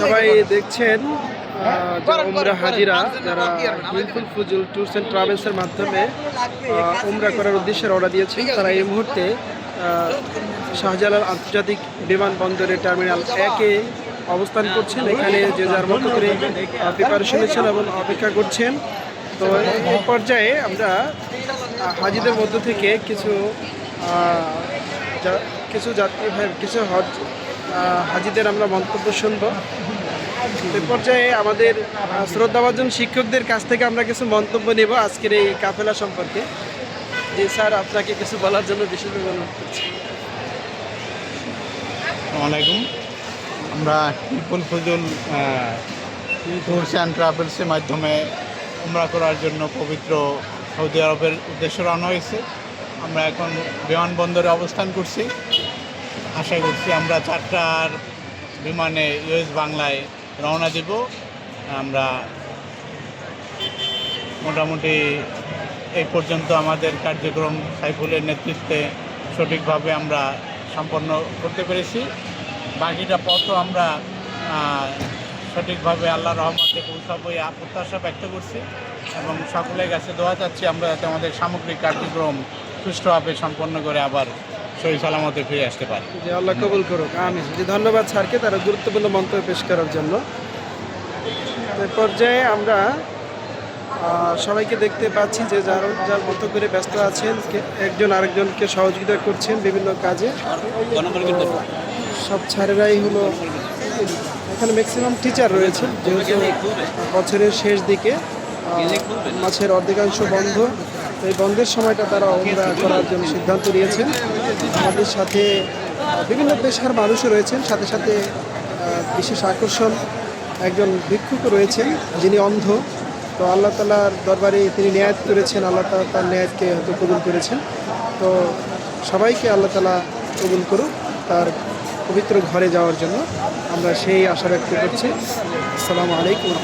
সবাই দেখছেন যারা উমরা হাজিরা যারা বিলকুল ফুজুল ট্যুরস অ্যান্ড ট্রাভেলসের মাধ্যমে উমরা করার উদ্দেশ্যে রওনা দিয়েছেন। তারা এই মুহূর্তে শাহজালাল আন্তর্জাতিক বিমানবন্দরে টার্মিনাল একে অবস্থান করছেন। এখানে যে যার মতো করে প্রিপারেশন নিচ্ছেন এবং অপেক্ষা করছেন। তো এই পর্যায়ে আমরা হাজিদের মধ্য থেকে কিছু কিছু যাত্রী কিছু হজ হাজিদের আমরা মন্তব্য শুনব। এ পর্যায়ে আমাদের শ্রদ্ধাভাজন শিক্ষকদের কাছ থেকে আমরা কিছু মন্তব্য নেব আজকের এই কাফেলা সম্পর্কে। যে স্যার, আপনাকে কিছু বলার জন্য বিশেষ অনুরোধ করছি। আসসালামাইকুম আমরা টিপুল ফজল ট্যুরস অ্যান্ড ট্রাভেলসের মাধ্যমে উমরা করার জন্য পবিত্র সৌদি আরবের উদ্দেশ্যে রওনা হয়েছে। আমরা এখন বিমানবন্দরে অবস্থান করছি। আশা করছি আমরা চারটার বিমানে ইউএস বাংলায় রওনা দিব। আমরা মোটামুটি এই পর্যন্ত আমাদের কার্যক্রম সাইফুলের নেতৃত্বে সঠিকভাবে আমরা সম্পন্ন করতে পেরেছি। বাকিটা পথও আমরা সঠিকভাবে আল্লাহ রহমতে পৌঁছাবো এই প্রত্যাশা ব্যক্ত করছি এবং সকলের কাছে দোয়া চাচ্ছি আমরা যাতে আমাদের সামগ্রিক কার্যক্রম সুষ্ঠুভাবে সম্পন্ন করে আবার সহি সালামতে ফিরে আসতে পারি। যে আল্লাহ কবুল করুক আমি যে ধন্যবাদ স্যারকে তারা গুরুত্বপূর্ণ মন্তব্য পেশ করার জন্য। এই পর্যায়ে আমরা সবাইকে দেখতে পাচ্ছি যে যার যার মতো করে ব্যস্ত আছেন একজন আরেকজনকে সহযোগিতা করছেন বিভিন্ন কাজে। সব ছাড়েরাই হলো, এখানে ম্যাক্সিমাম টিচার রয়েছে, যেহেতু বছরের শেষ দিকে মাছের অর্ধেকাংশ বন্ধ। এই বন্ধের সময়টা তারা ওমরা করার জন্য সিদ্ধান্ত নিয়েছেন। আমাদের সাথে বিভিন্ন পেশার মানুষও রয়েছেন। সাথে সাথে বিশেষ আকর্ষণ একজন ভিক্ষুক রয়েছেন, যিনি অন্ধ। তো আল্লাহ তালার দরবারে তিনি ন্যায়াত করেছেন, আল্লাহ তালা তার ন্যায়াতকে হয়তো কবুল করেছেন। তো সবাইকে আল্লাহ তালা কবুল করুক তার পবিত্র ঘরে যাওয়ার জন্য। আমরা সেই আশা ব্যক্ত করছি। আসসালামু আলাইকুম।